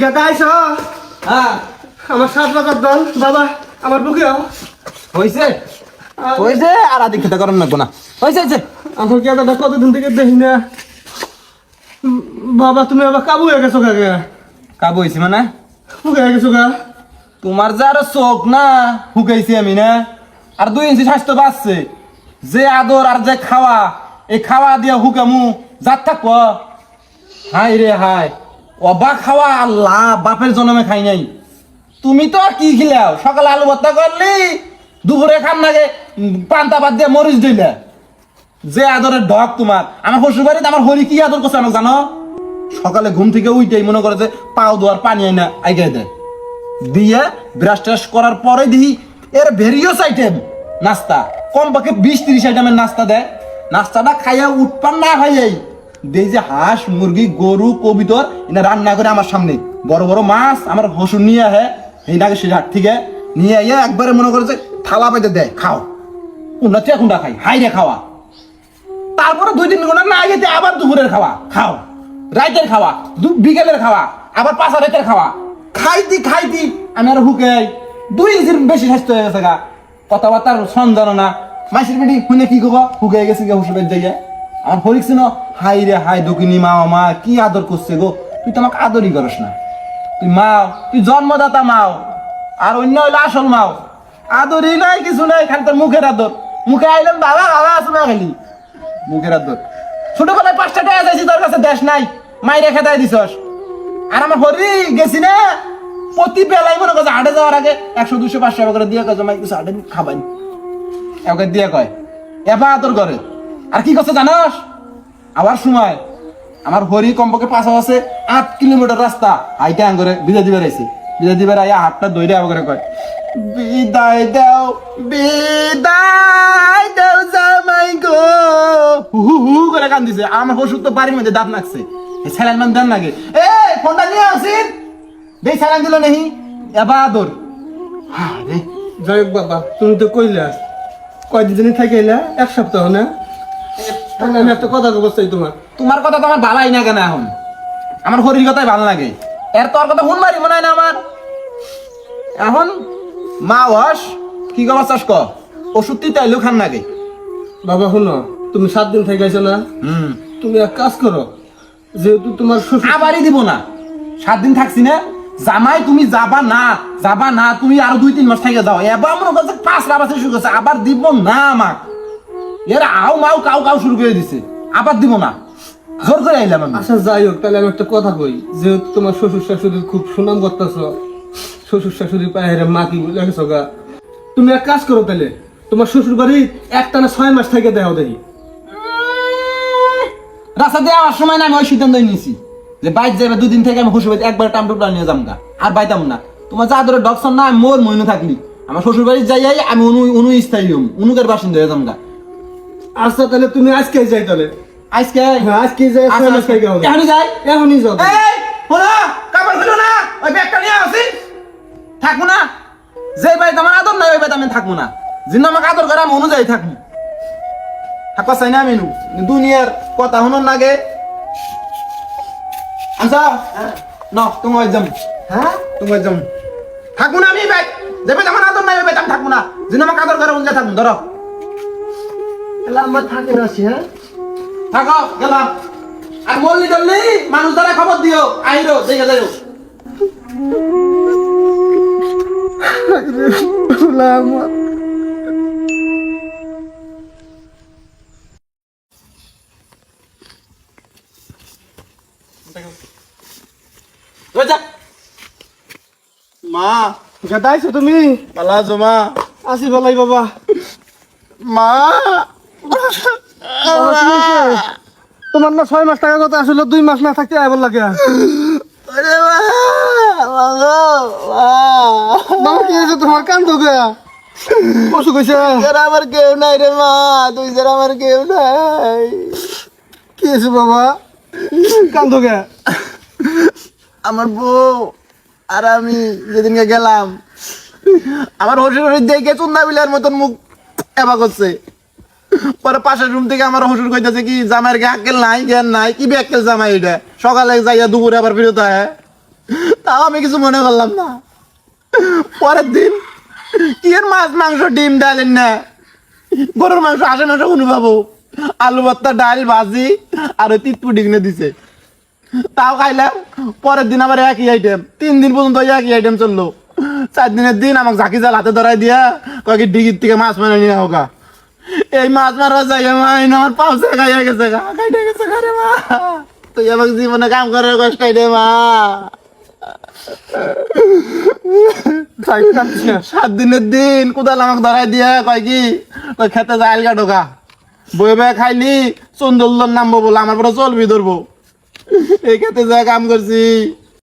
গেদা আইস হ্যাঁ। আমার সাত বাজার দল বাবা আমার বুকে হয়েছে হয়েছে আর আদি খেতে করেন না। গোনা হয়েছে হয়েছে আমার গেদাটা কতদিন থেকে দেখি না। বাবা তুমি আবার কাবু হয়ে গেছো কাকে? কাবু হয়েছি মানে? বুকে হয়ে গেছো গা। তোমার যে আরও চোখ না হুকাইছি আমি না। আর দুই ইঞ্চি স্বাস্থ্য বাঁচছে। যে আদর আর যে খাওয়া এই খাওয়া দিয়া হুকামু যাত থাকব হাই রে হাই অবা খাওয়া আল্লাহ, বাপের জন্মে খাই নাই। তুমি তো কি খিলাও? সকালে আলু ভর্তা করলি, দুপুরে খান নাগে পান্তা বাদ দিয়ে মরিচ দিলে। যে আদরের ঢক তোমার, আমার শ্বশুর বাড়িতে আমার হরি কি আদর করছে আমাকে জানো? সকালে ঘুম থেকে উইটাই মনে করে যে পাও দোয়ার পানি আইনা, আইগাই দেয় দিয়ে ব্রাশ ট্রাশ করার পরে দেখি এর ভেরিয়াস আইটেম নাস্তা। কম পাকে বিশ তিরিশ আইটেমের নাস্তা দেয় নাস্তাটা খাইয়া উৎপান না খাইয়াই দেই যে হাঁস, মুরগি, গরু, কবিতর এটা রান্না করে আমার সামনে। বড় বড় মাছ আমার হসুর নিয়ে আহে এই নাকি সে হাট থেকে নিয়ে আইয়া একবারে মনে করে যে থালা পাইতে দেয়, খাও। কোনটা চেয়ে কোনটা খাই হাই রে খাওয়া। তারপরে দুই তিন ঘণ্টা না গেছে আবার দুপুরের খাওয়া, খাও। রাইতের খাওয়া, দু- বিকেলের খাওয়া, আবার পাঁচা রাইতের খাওয়া। খাইতি খাইতি, আমি আর হুকাই দুই ইঞ্চির বেশি স্বাস্থ্য হয়ে গেছে গা। কথাবার্তার সন জানো না। মাইসের বেটি শুনে কি কবা হুকাই গেছে গা হুসবের জায়গায়। আমার হরিকছে না হাই রে হাই দকিনি মা মা, কি আদর করছে গো? তুই তো আমাকে আদরই করস না। তুই মাও, তুই জন্মদাতা মাও, আর অন্য হইল আসল মাও। আদরই নাই, কিছু নাই, খালি তোর মুখের আদর। মুখে আইলাম বাবা বাবা আসো না খালি। মুখের আদর। ছোটবেলায় পাঁচটা টাকা চাইছি, তোর কাছে দেশ নাই মাই রেখে দেয় দিছস। আর আমার হরি গেছি না, প্রতি বেলায় মনে করছে হাটে যাওয়ার আগে একশো, দুশো, পাঁচশো করে দিয়ে কয় মাই কিছু হাটে খাবাই একে দিয়ে কয় এবার আদর করে। আর কি করছে জানাস? আবার সময়। আমার হরি কমপক্ষে পাশা আছে, আট কিলোমিটার রাস্তা। হাইটে আং করে বিজা দিবে রাইছে বিজা দিবে রাইয়া হাতটা দইরে আবার করে কয়, বিদায় দাও বিদায় দাও জামাই গো। হু হু করে কান দিছে আমার ওষুধ তো বাড়ির মধ্যে দাঁত নাকছে। স্যালাইন মান দেন লাগে। এ ফোনটা নিয়ে আসিন দেই, স্যালাইন দিল নেহি। এবার আদর হ্যাঁ রে যাই বাবা, তুমি তো কইলা। কয়দিন থাকে এলা এক সপ্তাহ না? তাহলে আমি একটা কথা বলছি তোমার। তোমার কথা তো আমার ভালাই না কেন এখন? আমার হরির কথাই ভালো লাগে। এর তোর কথা শুন মারি মনে হয় না আমার? এখন মা ওয়াস কি কবার চাষ ক? ওষুধ তুই তাইলেও খান নাগে। বাবা শুনো তুমি সাত দিন থেকে গেছো না? হুম। তুমি এক কাজ করো যেহেতু তোমার শ্বশুর আবারই দিব না। সাত দিন থাকছি না। জামাই তুমি যাবা না যাবা না তুমি আরও দুই তিন মাস থেকে যাও। এবার মনে করছে পাঁচ লাভ আছে আবার দিব না আমাক। এর আও মাও কাউ কাউ শুরু করে দিছে। আবার দিব না। জোর করে আইলাম আমি। আচ্ছা যাই হোক তাহলে আমি একটা কথা কই। যেহেতু তোমার শ্বশুর শাশুড়ির খুব সুনাম করতেছ শ্বশুর শাশুড়ি পায়ে মা কি বলে গেছো গা। তুমি এক কাজ করো তাহলে তোমার শ্বশুর বাড়ি একটানা ছয় মাস থেকে দেও দেখি। রাস্তা দিয়ে আমার সময় না আমি ওই সিদ্ধান্ত নিয়েছি যে বাইক যাবে দুদিন থেকে আমি শ্বশুর বাড়ি একবার টাম টুপলা নিয়ে যাব গা আর বাইতাম না। তোমার যা ধরে ডকসন না মোর মইনু থাকলি। আমার শ্বশুর বাড়ি যাই আমি অনু অনু স্থায়ী হম উনুকের বাসিন্দা হয়ে যাব আচ্ছা তাহলে তুমি আজকে যাই তাহলে। আজকে? হ্যাঁ আজকে যাই থেকে হবে। এখনই যাই? এখনই যাও এই শোনো কাপড় খুলো না ওই ব্যাগটা নিয়ে আসি। থাকব না। যে বাড়িতে আমার আদর নাই ওই বাড়িতে আমি থাকব না। যিনি আমাকে আদর করে আমি অনুযায়ী থাকব। থাকবা চাই না আমি নু। দুনিয়ার কথা শুনুন নাগে আচ্ছা ন তোমার যাম। হ্যাঁ? তোমার যাম। থাকব না আমি ভাই যে বাড়িতে আমার আদর নাই ওই বাড়িতে আমি থাকব না। যিনি আমাকে আদর করে অনুযায়ী থাকব। ধরো। তাহলে আমার থাকে না সে হ্যাঁ? থাকো গেলাম। আর মল্লি টল্লি মানুষ দ্বারা খবর দিও। আইরো দেখে যাইও। আমার ওই যা। মা। গাদাইছো তুমি? পালা জমা আসি বলাই বাবা। মা? তোমার না ছয় মাস টাকা কথা আসলে দুই মাস না থাকতে আইবার লাগে। বাবা কি হয়েছে তোমার? কান তো গা অসুখ হয়েছে? আমার কেউ নাই রে মা তুই তোর আমার কেউ নাই। কি হয়েছে বাবা? কান তো আমার বউ আর আমি যেদিনকে গেলাম আমার হসুর হসুর দেখে চুন্না বিলার মতন মুখ এবা করছে। পরে পাশের রুম থেকে আমার হসুর কইতাছে কি, জামাইয়ের গে আক্কেল নাই, জ্ঞান নাই। কি ব্যাক্কেল জামাই এটা? সকালে যাইয়া দুপুরে আবার ফিরত হয় তাও আমি কিছু মনে করলাম না। পরের দিন, কি এর মাছ, মাংস, ডিম ডালেন না গরুর মাংস আসে না শুনু বাবু আলু ভর্তা, ডাল, ভাজি, আর ওই তিতপু ডিগনে দিছে। তাও খাইলাম, পরের দিন আবার একই আইটেম তিন দিন পর্যন্ত একই আইটেম চলল। চার দিনের দিন আমাকে ঝাঁকি জাল হাতে ধরাই দিয়া কয়েক ডিগির থেকে মাছ মেরে নিয়ে হোকা এই মাছ মারা যাই মা, এই না, আমার পাউসে খাইয়া গেছে গা গেছে মা। তুই আমাকে জীবনে কাম করার কষ্ট মা। সাত দিনের দিন কোদাল আমাকে ধরাই দিয়া কয় কি, কয় খেতে যাইল গা ঢোকা। বয়ে বয়ে খাইলি চন্দুল্লর নামবো বলে আমার পরে চলবি ধরবো। এই খেতে যা, কাম করছি।